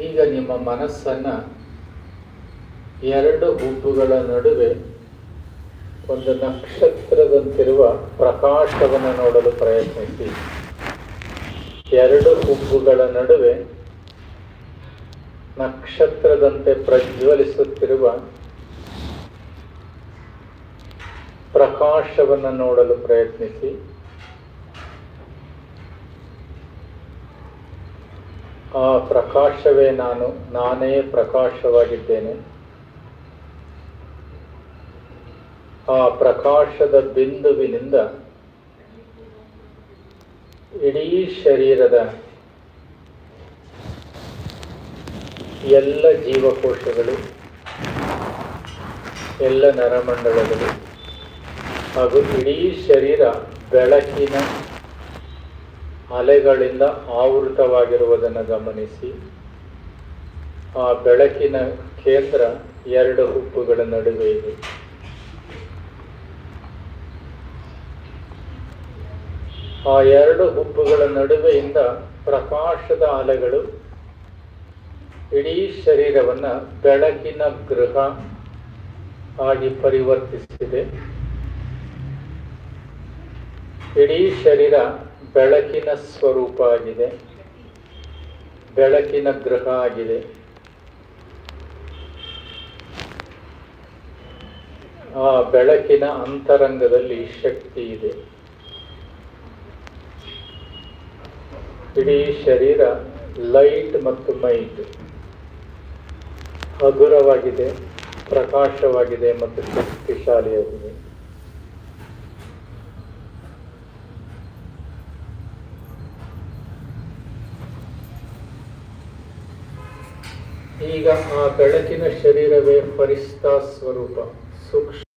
ಈಗ ನಿಮ್ಮ ಮನಸ್ಸನ್ನು ಎರಡು ಹುಬ್ಬುಗಳ ನಡುವೆ ಒಂದು ನಕ್ಷತ್ರದಂತಿರುವ ಪ್ರಕಾಶವನ್ನು ನೋಡಲು ಪ್ರಯತ್ನಿಸಿ. ಎರಡು ಹುಬ್ಬುಗಳ ನಡುವೆ ನಕ್ಷತ್ರದಂತೆ ಪ್ರಜ್ವಲಿಸುತ್ತಿರುವ ಪ್ರಕಾಶವನ್ನು ನೋಡಲು ಪ್ರಯತ್ನಿಸಿ. ಆ ಪ್ರಕಾಶವೇ ನಾನು, ನಾನೇ ಪ್ರಕಾಶವಾಗಿದ್ದೇನೆ. ಆ ಪ್ರಕಾಶದ ಬಿಂದುವಿನಿಂದ ಇಡೀ ಶರೀರದ ಎಲ್ಲ ಜೀವಕೋಶಗಳು, ಎಲ್ಲ ನರಮಂಡಲಗಳು ಹಾಗೂ ಇಡೀ ಶರೀರ ಬೆಳಕಿನ ಅಲೆಗಳಿಂದ ಆವೃತವಾಗಿರುವುದನ್ನು ಗಮನಿಸಿ. ಆ ಬೆಳಕಿನ ಕೇಂದ್ರ ಎರಡು ಹುಬ್ಬುಗಳ ನಡುವೆ ಇದೆ. ಆ ಎರಡು ಹುಬ್ಬುಗಳ ನಡುವೆಯಿಂದ ಪ್ರಕಾಶದ ಅಲೆಗಳು ಇಡೀ ಶರೀರವನ್ನು ಬೆಳಕಿನ ಗೃಹ ಆಗಿ ಪರಿವರ್ತಿಸಿದೆ. ಇಡೀ ಶರೀರ ಬೆಳಕಿನ ಸ್ವರೂಪ ಆಗಿದೆ. ಬೆಳಕಿನ ಗೃಹ ಆಗಿದೆ. ಆ ಬೆಳಕಿನ ಅಂತರಂಗದಲ್ಲಿ ಶಕ್ತಿ ಇದೆ. ಇಡೀ ಶರೀರ ಲೈಟ್ ಮತ್ತು ಮೈಟ್. ಹಗುರವಾಗಿದೆ, ಪ್ರಕಾಶವಾಗಿದೆ ಮತ್ತು ಶಕ್ತಿಶಾಲಿಯಾಗಿದೆ. ಈಗ ಆ ಬೆಳಕಿನ ಶರೀರವೇ ಪರಿಸ್ಥಾ ಸ್ವರೂಪ ಸೂಕ್ಷ್ಮ